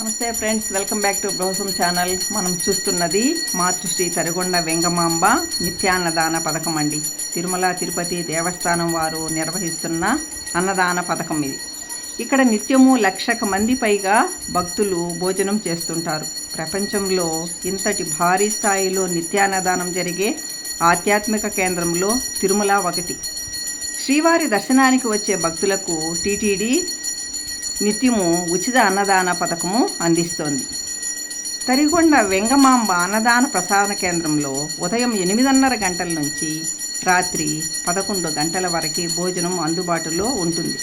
నమస్తే friends welcome back to బ్రౌసం channel. మనం చూస్తున్నది మాతృశ్రీ తరిగొండ వెంగమాంబ నిత్యాన్నదాన పథకం అండి. తిరుమల తిరుపతి దేవస్థానం వారు నిర్వహిస్తున్న అన్నదాన పథకం ఇది. ఇక్కడ నిత్యము లక్షక మంది పైగా భక్తులు భోజనం చేస్తుంటారు. ప్రపంచంలో ఇంతటి భారీ స్థాయిలో నిత్యాన్నదానం జరిగే ఆధ్యాత్మిక కేంద్రంలో తిరుమల ఒకటి. శ్రీవారి దర్శనానికి వచ్చే భక్తులకు టీటీడీ నిత్యము ఉచిత అన్నదాన పథకము అందిస్తోంది. తరిగొండ వెంగమాంబ అన్నదాన ప్రసాద కేంద్రంలో ఉదయం ఎనిమిదిన్నర గంటల నుంచి రాత్రి పదకొండు గంటల వరకు భోజనం అందుబాటులో ఉంటుంది.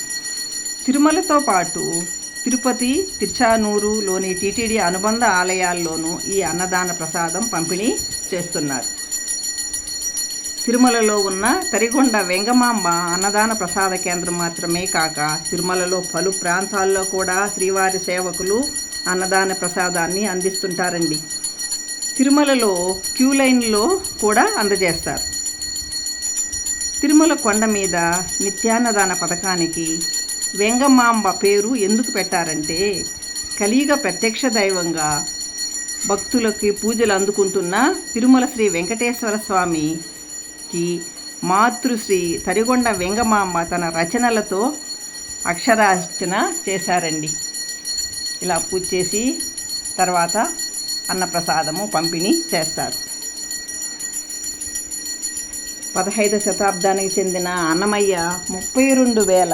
తిరుమలతో పాటు తిరుపతి తిరుచానూరులోని టీటీడీ అనుబంధ ఆలయాల్లోనూ ఈ అన్నదాన ప్రసాదం పంపిణీ చేస్తున్నారు. తిరుమలలో ఉన్న తరిగొండ వెంగమాంబ అన్నదాన ప్రసాద కేంద్రం మాత్రమే కాక తిరుమలలో పలు ప్రాంతాల్లో కూడా శ్రీవారి సేవకులు అన్నదాన ప్రసాదాన్ని అందిస్తుంటారండి. తిరుమలలో క్యూ లైన్లో కూడా అందజేస్తారు. తిరుమల కొండ మీద నిత్యాన్నదాన పథకానికి వెంగమాంబ పేరు ఎందుకు పెట్టారంటే కలియుగ ప్రత్యక్ష దైవంగా భక్తులకి పూజలు అందుకుంటున్న తిరుమల శ్రీ వెంకటేశ్వర స్వామి స్వామికి మాతృశ్రీ తరిగొండ వెంగమాంబ తన రచనలతో అక్షరార్చన చేశారండి. ఇలా పూజ చేసి తర్వాత అన్నప్రసాదము పంపిణీ చేస్తారు. పదహైదు శతాబ్దానికి చెందిన అన్నమయ్య ముప్పై రెండు వేల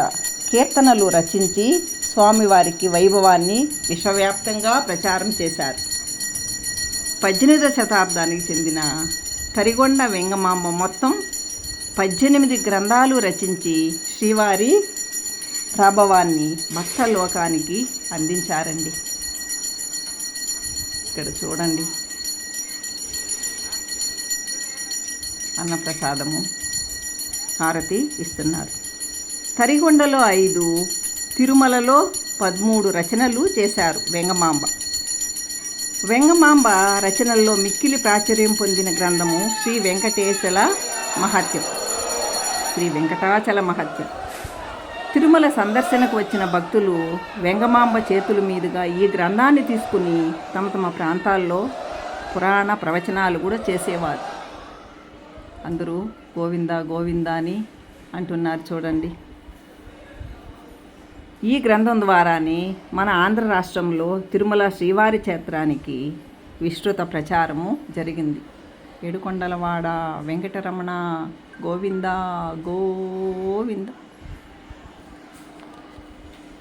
కీర్తనలు రచించి స్వామివారికి వైభవాన్ని విశ్వవ్యాప్తంగా ప్రచారం చేశారు. పద్దెనిమిదవ శతాబ్దానికి చెందిన తరిగొండ వెంగమాంబ మొత్తం పద్దెనిమిది గ్రంథాలు రచించి శ్రీవారి ప్రభావాన్ని భక్త లోకానికి అందించారండి. ఇక్కడ చూడండి. అన్నప్రసాదము హారతి ఇస్తున్నారు. తరిగొండలో ఐదు తిరుమలలో పదమూడు రచనలు చేశారు వెంగమాంబ. వెంగమాంబ రచనల్లో మిక్కిలి ప్రాచుర్యం పొందిన గ్రంథము శ్రీ వెంకటేశల మహత్యం. శ్రీ వెంకటాచల మహత్యం. తిరుమల సందర్శనకు వచ్చిన భక్తులు వెంగమాంబ చేతుల మీదుగా ఈ గ్రంథాన్ని తీసుకుని తమ తమ ప్రాంతాల్లో పురాణ ప్రవచనాలు కూడా చేసేవారు. అందరూ గోవిందా గోవిందా అని అంటున్నారు చూడండి. ఈ గ్రంథం ద్వారానే మన ఆంధ్ర రాష్ట్రంలో తిరుమల శ్రీవారి క్షేత్రానికి విస్తృత ప్రచారము జరిగింది. ఏడుకొండలవాడ వెంకటరమణ గోవింద గోవింద.